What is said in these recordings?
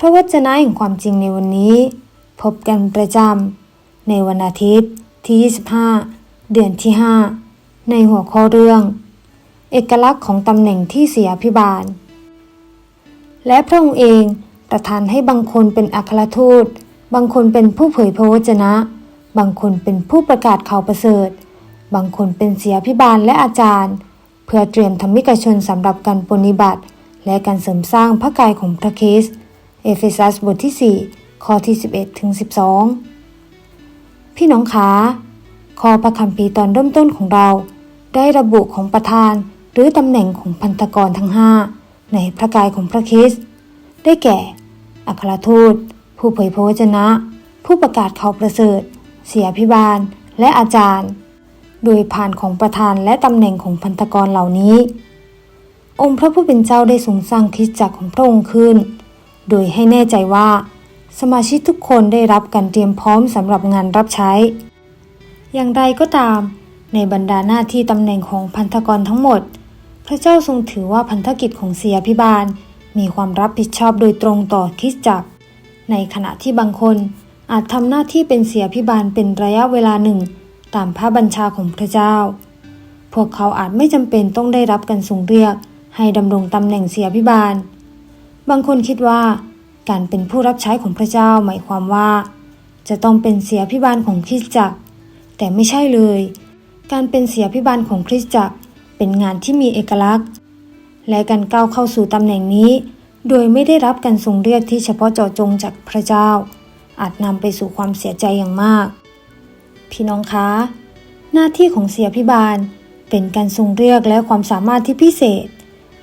พระวจนะแห่งความจริงในวันนี้ พบกันประจำในวันอาทิตย์ที่ 25 เดือนที่ 5 ในหัวข้อเรื่อง เอกลักษณ์ของตำแหน่งที่เสียพิบาล และพระองค์เองประทานให้บางคนเป็นอัครทูต บางคนเป็นผู้เผยพระวจนะ บางคนเป็นผู้ประกาศข่าวประเสริฐ บางคนเป็นเสียพิบาลและอาจารย์ เพื่อเตรียมธรรมิกชนสำหรับการปฏิบัติ และการเสริมสร้างพระกายของพระคริสต์ เอเฟซัสบทที่ 4 ข้อที่ 11 ถึง 12 พี่น้องขาข้อพระคัมภีร์ตอนเริ่มต้นของเรา ได้ระบุของประธานหรือตำแหน่งของพันธกรทั้ง 5 ในพระกายของพระคริสต์ได้แก่ อัครทูต ผู้เผยพระวจนะ ผู้ประกาศข่าวประเสริฐ เสียพิบาล และอาจารย์ โดยผ่านของประธานและตำแหน่งของพันธกรเหล่านี้ องค์พระผู้เป็นเจ้าได้ทรงสร้างคริสตจักรของพระองค์ขึ้น โดยให้แน่ใจว่า สมาชิกทุกคนได้รับการเตรียมพร้อมสำหรับงานรับใช้ อย่างไรก็ตาม ในบรรดาหน้าที่ตำแหน่งของพันธกรทั้งหมด พระเจ้าทรงถือว่าพันธกิจของเสียพิบาล มีความรับผิดชอบโดยตรงต่อคริสตจักร ในขณะที่บางคนอาจทำหน้าที่เป็นเสียพิบาลเป็นระยะเวลาหนึ่ง ตามพระบัญชาของพระเจ้า พวกเขาอาจไม่จำเป็นต้องได้รับการส่งเรียก ให้ดำรงตำแหน่งเสียพิบาล บางคนคิดว่า การเป็นผู้รับใช้ของพระเจ้าหมายความว่า จะต้องเป็นเสียพิบาลของคริสตจักร แต่ไม่ใช่เลย การเป็นเสียพิบาลของคริสตจักร เป็นงานที่มีเอกลักษณ์ และการก้าวเข้าสู่ตำแหน่งนี้ โดยไม่ได้รับการทรงเรียกที่เฉพาะเจาะจงจากพระเจ้า อาจนำไปสู่ความเสียใจอย่างมาก พี่น้องคะ หน้าที่ของเสียพิบาลเป็นการทรงเรียกและความสามารถที่พิเศษ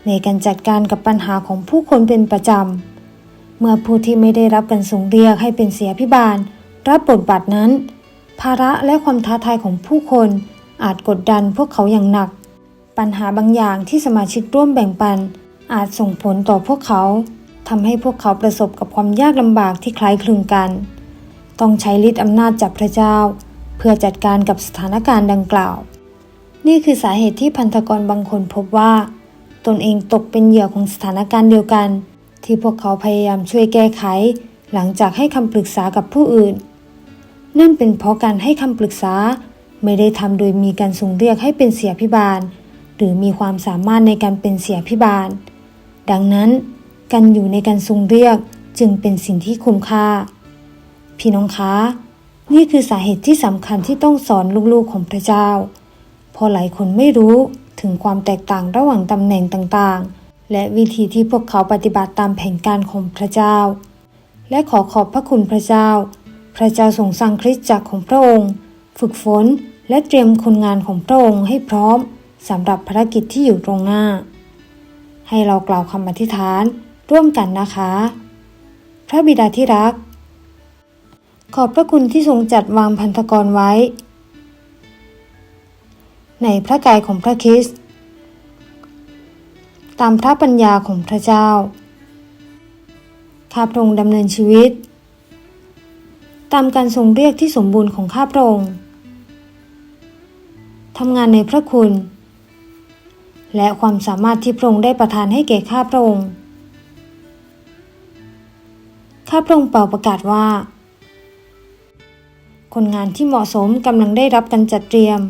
ในการจัดการกับปัญหาของผู้คนเป็นประจำ เมื่อผู้ที่ไม่ได้รับการทรงเรียกให้เป็นเสียพิบาล รับบทบาทนั้น ภาระและความท้าทายของผู้คนอาจกดดันพวกเขาอย่างหนัก ปัญหาบางอย่างที่สมาชิกร่วมแบ่งปัน อาจส่งผลต่อพวกเขาทำให้พวกเขาประสบกับความยากลำบากที่คล้ายคลึงกัน ต้องใช้ฤทธิอำนาจจากพระเจ้า เพื่อจัดการกับสถานการณ์ดังกล่าว นี่คือสาเหตุที่พันธกรบางคนพบว่า ตนเองตกเป็นเหยื่อของสถานการณ์เดียวกัน ที่พวกเขาพยายามช่วยแก้ไข หลังจากให้คำปรึกษากับผู้อื่น นั่นเป็นเพราะการให้คำปรึกษาไม่ได้ทำโดยมีการส่งเรียกให้เป็นเสียพิบาล หรือมีความสามารถในการเป็นเสียพิบาล ดังนั้น การอยู่ในการทรงเรียกจึงเป็นสิ่งที่คุ้มค่า พี่น้องคะ นี่คือสาเหตุที่สำคัญที่ต้องสอนลูกๆของพระเจ้าเพราะหลายคนไม่รู้ ถึงความแตกต่างระหว่างตำแหน่งต่างๆ และวิธีที่พวกเขาปฏิบัติตามแผนการของพระเจ้า และขอขอบพระคุณพระเจ้า พระเจ้าทรงสร้างคริสตจักรของพระองค์ ฝึกฝนและเตรียมคนงานของพระองค์ให้พร้อมสำหรับภารกิจที่อยู่ตรงหน้า ให้เรากล่าวคำอธิษฐานร่วมกันนะคะ พระบิดาที่รัก ขอบพระคุณที่ทรงจัดวางพันธกรไว้ ในพระกายของพระคริสต์ตามพระปัญญาของพระเจ้า ข้าพระองค์ดำเนินชีวิต ตามการทรงเรียกที่สมบูรณ์ของข้าพระองค์ทำงานในพระคุณ และความสามารถที่พระองค์ได้ประทานให้แก่ข้าพระองค์ข้าพระองค์เป่าประกาศว่า คนงานที่เหมาะสมกำลังได้รับการจัดเตรียม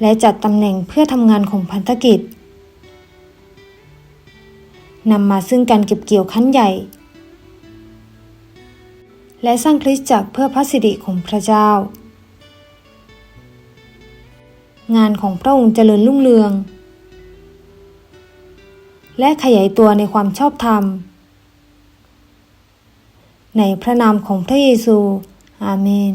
และจัดตำแหน่งเพื่อทำงานของพันธกิจนำมาซึ่งการเก็บเกี่ยวขั้นใหญ่ และสร้างคริสตจักรเพื่อพระสิริของพระเจ้า งานของพระองค์เจริญรุ่งเรือง และขยายตัวในความชอบธรรม ในพระนามของพระเยซู อาเมน